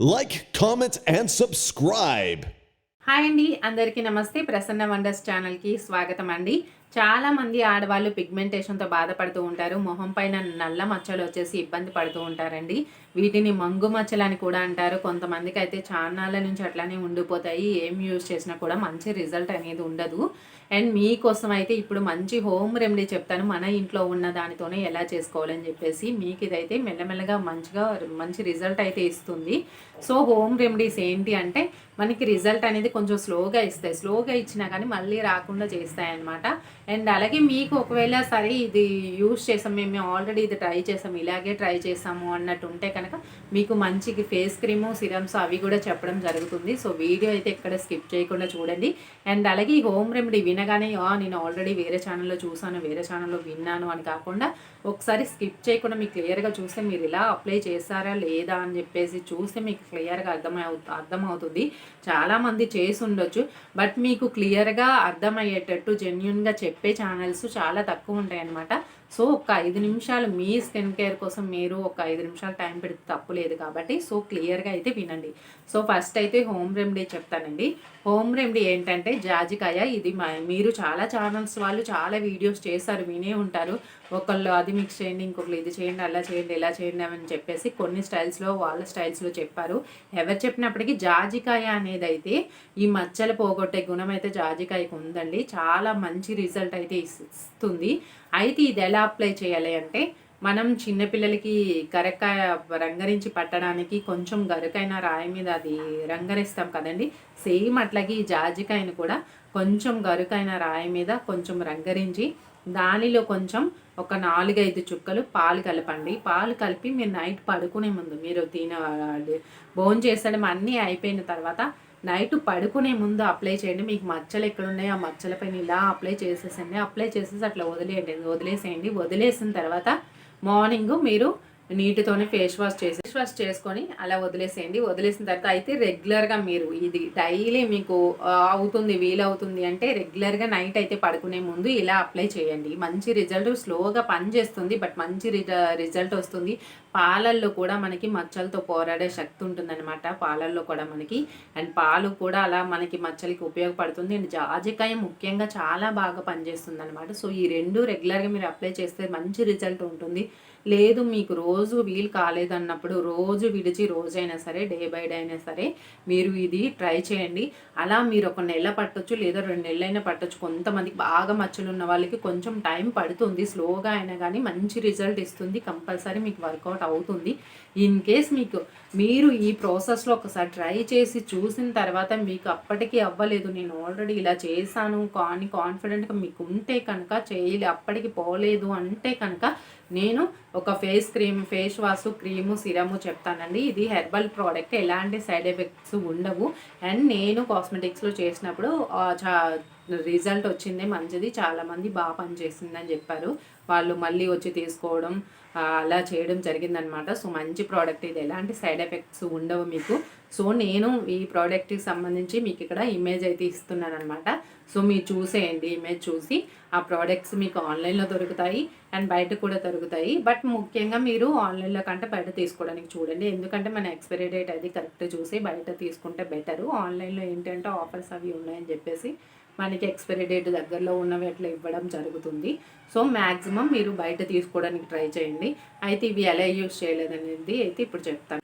Like comment and subscribe hi అండి అందరికీ నమస్తే. ప్రసన్న వండర్స్ ఛానల్కి స్వాగతం అండి. చాలామంది ఆడవాళ్ళు పిగ్మెంటేషన్తో బాధపడుతూ ఉంటారు. మొహం పైన నల్ల మచ్చలు వచ్చేసి ఇబ్బంది పడుతూ ఉంటారండి. వీటిని మంగు మచ్చలు అని కూడా అంటారు. కొంతమందికి అయితే చాన్నాళ్ళ నుంచి అట్లానే ఉండిపోతాయి. ఏం యూజ్ చేసినా కూడా మంచి రిజల్ట్ అనేది ఉండదు. అండ్ మీకోసం అయితే ఇప్పుడు మంచి హోమ్ రెమెడీ చెప్తాను. మన ఇంట్లో ఉన్న దానితోనే ఎలా చేసుకోవాలని చెప్పేసి మీకు ఇదైతే మెల్లమెల్లగా మంచిగా మంచి రిజల్ట్ అయితే ఇస్తుంది. సో హోమ్ రెమెడీస్ ఏంటి అంటే మనకి రిజల్ట్ అనేది కొంచెం స్లోగా ఇస్తాయి. స్లోగా ఇచ్చినా కానీ మళ్ళీ రాకుండా చేస్తాయి అనమాట అండ్ అలాగే మీకు ఒకవేళ సరే ఇది యూస్ చేసాం మేము ఆల్రెడీ ఇది ట్రై చేసాం ఇలాగే ట్రై చేసాము అన్నట్టు ఉంటే కనుక మీకు మంచి ఫేస్ క్రీము సిరమ్స్ అవి కూడా చెప్పడం జరుగుతుంది. సో వీడియో అయితే ఎక్కడ స్కిప్ చేయకుండా చూడండి. అండ్ అలాగే ఈ హోమ్ రెమెడీ వినగానే నేను ఆల్రెడీ వేరే ఛానల్లో చూసాను వేరే ఛానల్లో విన్నాను అని కాకుండా ఒకసారి స్కిప్ చేయకుండా మీకు క్లియర్గా చూస్తే మీరు ఇలా అప్లై చేస్తారా లేదా అని చెప్పేసి చూస్తే మీకు క్లియర్గా అర్థమై అర్థమవుతుంది. చాలామంది చేసి ఉండొచ్చు. బట్ మీకు క్లియర్గా అర్థమయ్యేటట్టు జెన్యున్గా చెప్పే ఛానల్స్ చాలా తక్కువ ఉంటాయన్నమాట. సో ఒక ఐదు నిమిషాలు మీ స్కిన్ కేర్ కోసం మీరు ఒక ఐదు నిమిషాలు టైం పెడితే తప్పు లేదు కాబట్టి సో క్లియర్గా అయితే వినండి. సో ఫస్ట్ అయితే హోమ్ రెమెడీ చెప్తానండి. హోమ్ రెమెడీ ఏంటంటే జాజికాయ. ఇది మీరు చాలా ఛానల్స్ వాళ్ళు చాలా వీడియోస్ చేస్తారు వినే ఉంటారు. ఒకళ్ళు అది మిక్స్ చేయండి ఇంకొకరు ఇది చేయండి అలా చేయండి ఇలా చేయండి అని చెప్పేసి కొన్ని స్టైల్స్లో వాళ్ళ స్టైల్స్లో చెప్పారు. ఎవరు చెప్పినప్పటికీ జాజికాయ అనేది అయితే ఈ మచ్చలు పోగొట్టే గుణం అయితే జాజికాయకు ఉందండి. చాలా మంచి రిజల్ట్ అయితే ఇస్తుంది. అయితే ఇది ఎలా అప్లై చేయాలి అంటే మనం చిన్నపిల్లలకి గరకాయ రంగరించి పట్టడానికి కొంచెం గరకైన రాయి మీద అది రంగరిస్తాం కదండి. సేమ్ అట్లాగే ఈ జాజికాయను కూడా కొంచెం గరుకైన రాయి మీద కొంచెం రంగరించి దానిలో కొంచెం ఒక నాలుగైదు చుక్కలు పాలు కలపండి. పాలు కలిపి మీరు నైట్ పడుకునే ముందు మీరు తిన భోజనం చేసడం అన్నీ అయిపోయిన తర్వాత నైట్ పడుకునే ముందు అప్లై చేయండి. మీకు మచ్చలు ఎక్కడ ఉన్నాయో ఆ మచ్చల పైన ఇలా అప్లై చేసేసండి అప్లై చేసేసి అట్లా వదిలేయండి వదిలేసేయండి. వదిలేసిన తర్వాత మార్నింగ్ మీరు నీటితోనే ఫేస్ వాష్ చేసి ఫేస్ వాష్ చేసుకొని అలా వదిలేసేయండి. వదిలేసిన తర్వాత అయితే రెగ్యులర్గా మీరు ఇది డైలీ మీకు అవుతుంది వీలవుతుంది అంటే రెగ్యులర్గా నైట్ అయితే పడుకునే ముందు ఇలా అప్లై చేయండి. మంచి రిజల్ట్ స్లోగా పనిచేస్తుంది బట్ మంచి రిజల్ట్ వస్తుంది. పాలల్లో కూడా మనకి మచ్చలతో పోరాడే శక్తి ఉంటుందన్నమాట. పాలల్లో కూడా మనకి. అండ్ పాలు కూడా అలా మనకి మచ్చలకి ఉపయోగపడుతుంది. అండ్ జాజికాయ ముఖ్యంగా చాలా బాగా పనిచేస్తుంది అనమాట సో ఈ రెండు రెగ్యులర్గా మీరు అప్లై చేస్తే మంచి రిజల్ట్ ఉంటుంది. లేదు మీకు రోజు రోజు వీలు కాలేదన్నప్పుడు రోజు విడిచి రోజైనా సరే డే బై డే అయినా సరే మీరు ఇది ట్రై చేయండి. అలా మీరు ఒక నెల పట్టొచ్చు లేదా రెండు నెలలైనా పట్టొచ్చు. కొంతమందికి బాగా మచ్చలు ఉన్న వాళ్ళకి కొంచెం టైం పడుతుంది. స్లోగా అయినా కానీ మంచి రిజల్ట్ ఇస్తుంది. కంపల్సరీ మీకు వర్కౌట్ అవుతుంది. ఇన్ కేస్ మీకు మీరు ఈ ప్రాసెస్లో ఒకసారి ట్రై చేసి చూసిన తర్వాత మీకు అప్పటికి అవ్వలేదు. నేను ఆల్రెడీ ఇలా చేశాను. కానీ కాన్ఫిడెంట్గా మీకు ఉంటే కనుక చేయలే అప్పటికి పోలేదు అంటే కనుక నేను ఒక face cream face wash cream serum చెప్తానండి. ఇది హెర్బల్ ప్రోడక్ట్. ఎలాంటి సైడ్ ఎఫెక్ట్స్ ఉండవు. అండ్ నేను కాస్మెటిక్స్లో చేసినప్పుడు చా రిజల్ట్ వచ్చింది మంచిది. చాలామంది బాగా పనిచేసిందని చెప్పారు. వాళ్ళు మళ్ళీ వచ్చి తీసుకోవడం అలా చేయడం జరిగిందనమాట. సో మంచి ప్రోడక్ట్ ఇది. ఎలాంటి సైడ్ ఎఫెక్ట్స్ ఉండవు మీకు. సో నేను ఈ ప్రోడక్ట్కి సంబంధించి మీకు ఇక్కడ ఇమేజ్ అయితే ఇస్తున్నాను అనమాట సో మీరు చూసేయండి ఇమేజ్ చూసి. ఆ ప్రోడక్ట్స్ మీకు ఆన్లైన్లో దొరుకుతాయి అండ్ బయట కూడా దొరుకుతాయి. బట్ ముఖ్యంగా మీరు ఆన్లైన్లో కంటే బయట తీసుకోవడానికి చూడండి. ఎందుకంటే మన ఎక్స్పైరీ డేట్ అది కరెక్ట్ చూసి బయట తీసుకుంటే బెటరు. ఆన్లైన్లో ఏంటంటే ఆఫర్స్ అవి ఉన్నాయని చెప్పేసి మనకి ఎక్స్పైరీ డేట్ దగ్గరలో ఉన్నవి అట్లా ఇవ్వడం జరుగుతుంది. సో మ్యాక్సిమం మీరు బయట తీసుకోవడానికి ట్రై చేయండి. అయితే ఇవి ఎలా యూస్ చేయలేదనేది అయితే ఇప్పుడు చెప్తాను.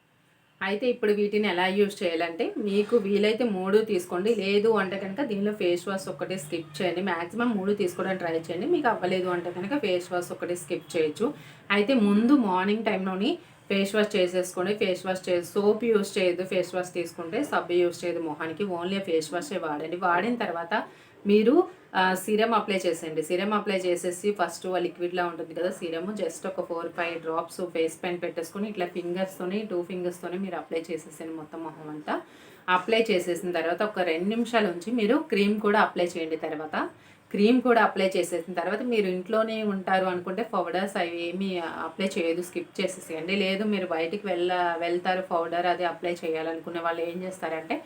అయితే ఇప్పుడు వీటిని ఎలా యూజ్ చేయాలంటే మీకు వీలైతే మూడు తీసుకోండి. లేదు అంటే కనుక దీనిలో ఫేస్ వాష్ ఒకటి స్కిప్ చేయండి. మ్యాక్సిమం మూడు తీసుకోవడానికి ట్రై చేయండి. మీకు అవ్వలేదు అంటే కనుక ఫేస్ వాష్ ఒకటి స్కిప్ చేయొచ్చు. అయితే ముందు మార్నింగ్ టైంలోని ఫేస్ వాష్ చేసేసుకోండి. ఫేస్ వాష్ చే సోప్ యూస్ చేయొద్దు. ఫేస్ వాష్ తీసుకుంటే సబ్బు యూస్ చేయదు మొహానికి. ఓన్లీ ఫేస్ వాషే వాడండి. వాడిన తర్వాత మీరు సిరమ్ అప్లై చేసేయండి. సిరమ్ అప్లై చేసేసి ఫస్ట్ లిక్విడ్లా ఉంటుంది కదా సిరమ్ జస్ట్ ఒక ఫోర్ ఫైవ్ డ్రాప్స్ ఫేస్ పైన పెట్టేసుకొని ఇట్లా ఫింగర్స్తోని టూ ఫింగర్స్తోని మీరు అప్లై చేసేసేయండి మొత్తం మొహం అంతా. అప్లై చేసేసిన తర్వాత ఒక రెండు నిమిషాల ఉంచి మీరు క్రీమ్ కూడా అప్లై చేయండి తర్వాత. క్రీమ్ కూడా అప్లై చేసేసిన తర్వాత మీరు ఇంట్లోనే ఉంటారు అనుకుంటే పౌడర్స్ అవి ఏమి అప్లై చేయదు స్కిప్ చేసేసేయండి. లేదు మీరు బయటికి వెళ్ళ వెళ్తారు పౌడర్ అది అప్లై చేయాలనుకునే వాళ్ళు ఏం చేస్తారంటే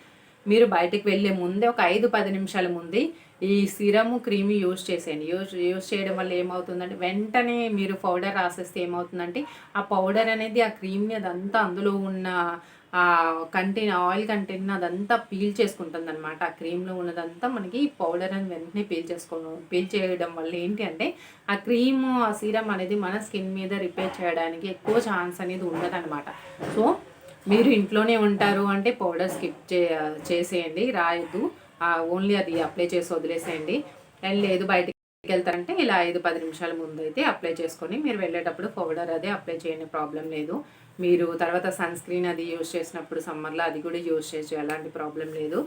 మీరు బయటికి వెళ్ళే ముందే ఒక ఐదు పది నిమిషాల ముందే ఈ సిరమ్ క్రీమ్ యూజ్ చేసేయండి. యూజ్ యూజ్ చేయడం వల్ల ఏమవుతుందంటే వెంటనే మీరు పౌడర్ రాసేస్తే ఏమవుతుందంటే ఆ పౌడర్ అనేది ఆ క్రీమ్ మీద అంతా అందులో ఉన్న ఆ కంటెన్ ఆయిల్ కంటెన్ అదంతా పీల్ చేసుకుంటుంది అనమాట ఆ క్రీమ్లో ఉన్నదంతా మనకి పౌడర్ అని వెంటనే పీల్ చేసుకో పీల్ చేయడం వల్ల ఏంటి అంటే ఆ క్రీమ్ ఆ సీరం అనేది మన స్కిన్ మీద రిపేర్ చేయడానికి ఎక్కువ ఛాన్స్ అనేది ఉండదన్నమాట. సో మీరు ఇంట్లోనే ఉంటారు అంటే పౌడర్ స్కిప్ చే చేసేయండి రాయద్దు. ఓన్లీ అది అప్లై చేసి వదిలేసేయండి. అండ్ లేదు బయటికి వెళ్తారంటే ఇలా ఐదు పది నిమిషాల ముందు అయితే అప్లై చేసుకొని మీరు వెళ్ళేటప్పుడు పౌడర్ అదే అప్లై చేయండి ప్రాబ్లం లేదు. మీరు తర్వాత సన్ స్క్రీన్ అది యూజ్ చేసినప్పుడు సమ్మర్లో అది కూడా యూజ్ చేసి ఎలాంటి ప్రాబ్లం లేదు.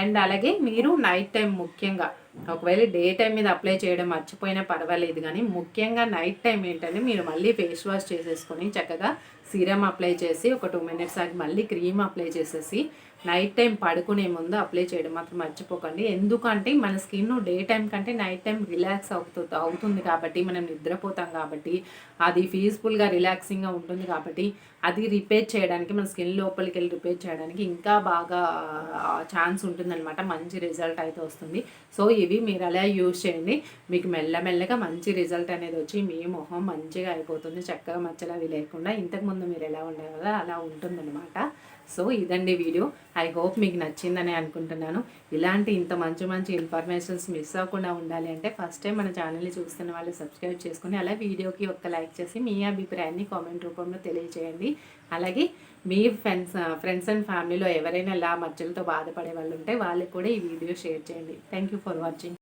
అండ్ అలాగే మీరు నైట్ టైం ముఖ్యంగా ఒకవేళ డే టైం మీద అప్లై చేయడం మర్చిపోయినా పర్వాలేదు కానీ ముఖ్యంగా నైట్ టైం ఏంటంటే మీరు మళ్ళీ ఫేస్ వాష్ చేసేసుకొని చక్కగా సీరం అప్లై చేసి ఒక టూ మినిట్స్ ఆగి మళ్ళీ క్రీమ్ అప్లై చేసేసి నైట్ టైం పడుకునే ముందు అప్లై చేయడం మాత్రం మర్చిపోకండి. ఎందుకంటే మన స్కిన్ డే టైం కంటే నైట్ టైం రిలాక్స్ అవుతుంది అవుతుంది కాబట్టి మనం నిద్రపోతాం కాబట్టి అది పీస్ఫుల్గా రిలాక్సింగ్గా ఉంటుంది కాబట్టి అది రిపేర్ చేయడానికి మన స్కిన్ లోపలికి వెళ్ళి రిపేర్ చేయడానికి ఇంకా బాగా ఛాన్స్ ఉంటుందన్నమాట. మంచి రిజల్ట్ అయితే వస్తుంది. సో ఇవి మీరు అలా యూజ్ చేయండి. మీకు మెల్లమెల్లగా మంచి రిజల్ట్ అనేది వచ్చి మీ మొహం మంచిగా అయిపోతుంది. చక్కగా మచ్చలు అవి లేకుండా. ఇంతకుముందు మీరు ఎలా ఉండేవారో అలా ఉంటుందన్నమాట. సో ఇదండి వీడియో. ఐ హోప్ మీకు నచ్చిందని అనుకుంటున్నాను. ఇలాంటి ఇంత మంచి మంచి ఇన్ఫర్మేషన్స్ మిస్ అవ్వకుండా ఉండాలి అంటే ఫస్ట్ టైం మన ఛానల్ని చూస్తున్న వాళ్ళు సబ్స్క్రైబ్ చేసుకుని అలా వీడియోకి ఒక్క లైక్ చేసి మీ అభిప్రాయాన్ని కామెంట్ రూపంలో తెలియజేయండి అలాగే మీ ఫ్రెండ్స్ ఫ్రెండ్స్ అండ్ ఫ్యామిలీలో ఎవరైనా ఇలా మధ్యలతో బాధపడే వాళ్ళు ఉంటే వాళ్ళకి కూడా ఈ వీడియో షేర్ చేయండి. Thank you for watching.